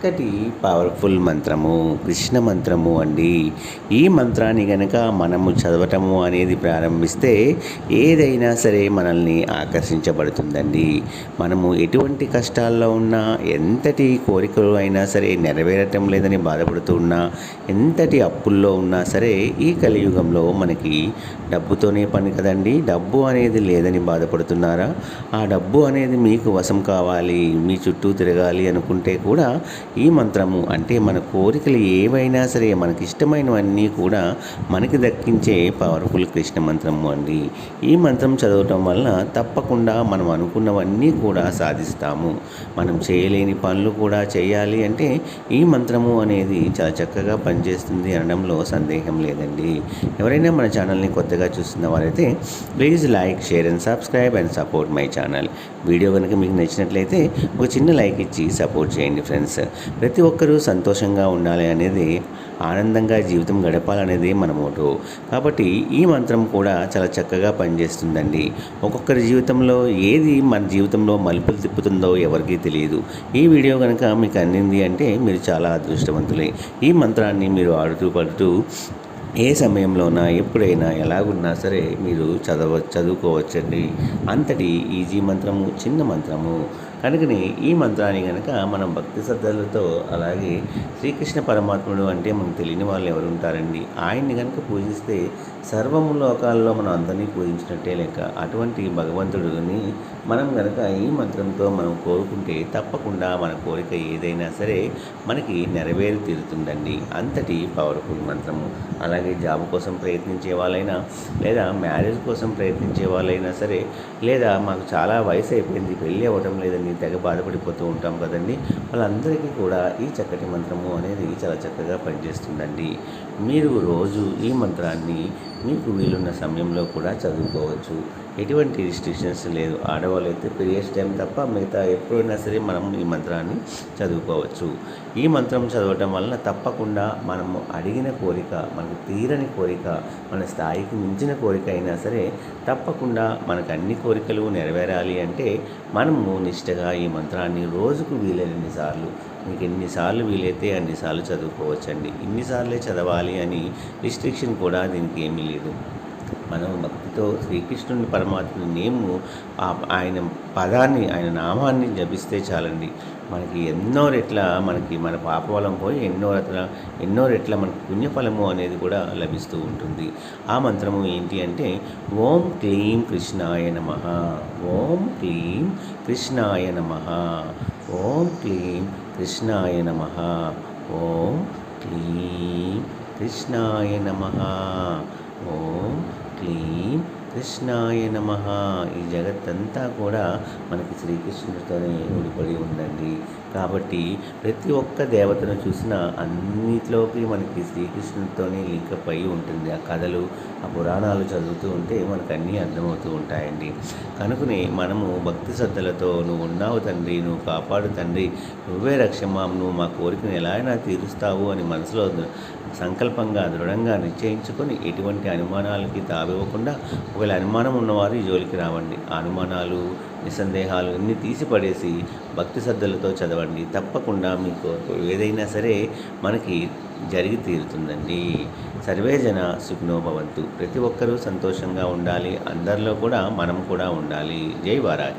చక్కటి పవర్ఫుల్ మంత్రము కృష్ణ మంత్రము అండి. ఈ మంత్రాన్ని గనక మనము చదవటము అనేది ప్రారంభిస్తే ఏదైనా సరే మనల్ని ఆకర్షించబడుతుందండి. మనము ఎటువంటి కష్టాల్లో ఉన్నా ఎంతటి కోరికలు అయినా సరే నెరవేరటం లేదని బాధపడుతూ ఉన్నా ఎంతటి అప్పుల్లో ఉన్నా సరే ఈ కలియుగంలో మనకి డబ్బుతోనే పని కదండి. డబ్బు అనేది లేదని బాధపడుతున్నారా? ఆ డబ్బు అనేది మీకు వశం కావాలి మీ చుట్టూ తిరగాలి అనుకుంటే కూడా ఈ మంత్రము అంటే మన కోరికలు ఏవైనా సరే మనకి ఇష్టమైనవన్నీ కూడా మనకి దక్కించే పవర్ఫుల్ కృష్ణ మంత్రము అండి. ఈ మంత్రం చదవటం వలన తప్పకుండా మనం అనుకున్నవన్నీ కూడా సాధిస్తాము. మనం చేయలేని పనులు కూడా చేయాలి అంటే ఈ మంత్రము అనేది చాలా చక్కగా పనిచేస్తుంది అనడంలో సందేహం లేదండి. ఎవరైనా మన ఛానల్ని కొత్తగా చూస్తున్న వారైతే please like share and subscribe and support my channel. Video కనుక మీకు నచ్చినట్లయితే ఒక చిన్న లైక్ ఇచ్చి సపోర్ట్ చేయండి ఫ్రెండ్స్. ప్రతి ఒక్కరూ సంతోషంగా ఉండాలి అనేది ఆనందంగా జీవితం గడపాలనేది మన మోటు. కాబట్టి ఈ మంత్రం కూడా చాలా చక్కగా పనిచేస్తుందండి. ఒక్కొక్కరి జీవితంలో ఏది మన జీవితంలో మలుపులు తిప్పుతుందో ఎవరికీ తెలియదు. ఈ వీడియో కనుక మీకు అందింది అంటే మీరు చాలా అదృష్టవంతులే. ఈ మంత్రాన్ని మీరు ఆడుతూ పడుతూ ఏ సమయంలోనా ఎప్పుడైనా ఎలాగున్నా సరే మీరు చదవ చదువుకోవచ్చండి. అంతటి ఈజీ మంత్రము చిన్న మంత్రము. కనుకనే ఈ మంత్రాన్ని కనుక మనం భక్తి శ్రద్ధలతో అలాగే శ్రీకృష్ణ పరమాత్ముడు అంటే మనకు తెలియని వాళ్ళు ఎవరు ఉంటారండి ఆయన్ని కనుక పూజిస్తే సర్వము లోకాల్లో మనం అందరినీ పూజించినట్టే లెక్క. అటువంటి భగవంతుడిని మనం కనుక ఈ మంత్రంతో మనం కోరుకుంటే తప్పకుండా మన కోరిక ఏదైనా సరే మనకి నెరవేరి తీరుతుందండి. అంతటి పవర్ఫుల్ మంత్రము. అలాగే జాబ్ కోసం ప్రయత్నించే వాళ్ళైనా లేదా మ్యారేజ్ కోసం ప్రయత్నించే వాళ్ళైనా సరే లేదా మాకు చాలా వయసు అయిపోయింది పెళ్ళి అవ్వటం లేదని తెగ బాధపడిపోతూ ఉంటాం కదండి. వాళ్ళందరికీ కూడా ఈ చక్కటి మంత్రము అనేది చాలా చక్కగా పనిచేస్తుందండి. మీరు రోజు ఈ మంత్రాన్ని మీకు వీలున్న సమయంలో కూడా చదువుకోవచ్చు. ఎటువంటి రిస్ట్రిక్షన్స్ లేదు. ఆడవాళ్ళు అయితే పీరియడ్స్ టైం తప్ప మిగతా ఎప్పుడైనా సరే మనం ఈ మంత్రాన్ని చదువుకోవచ్చు. ఈ మంత్రం చదవటం వలన తప్పకుండా మనము అడిగిన కోరిక మనకు తీరని కోరిక మన స్థాయికి మించిన కోరిక అయినా సరే తప్పకుండా మనకు అన్ని కోరికలు నెరవేరాలి అంటే మనము నిష్టగా ఈ మంత్రాన్ని రోజుకు వీలైనన్ని సార్లు మీకు ఎన్నిసార్లు వీలైతే అన్నిసార్లు చదువుకోవచ్చండి. ఇన్నిసార్లే చదవాలి అని రిస్ట్రిక్షన్ కూడా దీనికి ఏమీ లేదు. మనం భక్తితో శ్రీకృష్ణుని పరమాత్మని నేము ఆయన పదాన్ని ఆయన నామాన్ని జపిస్తే చాలండి. మనకి ఎన్నో రెట్ల మనకి మన పాపఫలం పోయి ఎన్నో రెట్ల ఎన్నో రెట్ల మనకు పుణ్యఫలము అనేది కూడా లభిస్తూ ఉంటుంది. ఆ మంత్రము ఏంటి అంటే ఓం క్లీం కృష్ణాయ నమ ఓం క్లీం కృష్ణాయ నమ ఓం క్లీం కృష్ణాయ నమ ఓం క్లీం కృష్ణాయ నమ. ఓం క్లీం కృష్ణాయ నమ. ఈ జగత్తంతా కూడా మనకి శ్రీకృష్ణుడితోనే ముడిపడి ఉందండి. కాబట్టి ప్రతి ఒక్క దేవతను చూసినా అన్నిట్లోకి మనకి శ్రీకృష్ణుడితోనే లింకప్ అయి ఉంటుంది. ఆ కథలు ఆ పురాణాలు చదువుతూ ఉంటే మనకు అన్నీ అర్థమవుతూ ఉంటాయండి. కనుకనే మనము భక్తి శ్రద్ధలతో నువ్వు ఉన్నావు తండ్రి నువ్వు కాపాడు తండ్రి నువ్వే రక్షమాం నువ్వు మా కోరికను ఎలా అయినా తీరుస్తావు అని మనసులో సంకల్పంగా దృఢంగా నిశ్చయించుకొని ఎటువంటి అనుమానాలకి తావివ్వకుండా ఒకవేళ అనుమానం ఉన్నవారు ఈ జోలికి రావండి. అనుమానాలు నిస్సందేహాలు అన్నీ తీసిపడేసి భక్తి శ్రద్ధలతో చదవండి. తప్పకుండా మీకు ఏదైనా సరే మనకి జరిగి తీరుతుందండి. సర్వే జన ప్రతి ఒక్కరూ సంతోషంగా ఉండాలి. అందరిలో కూడా మనం కూడా ఉండాలి. జై వారాహి.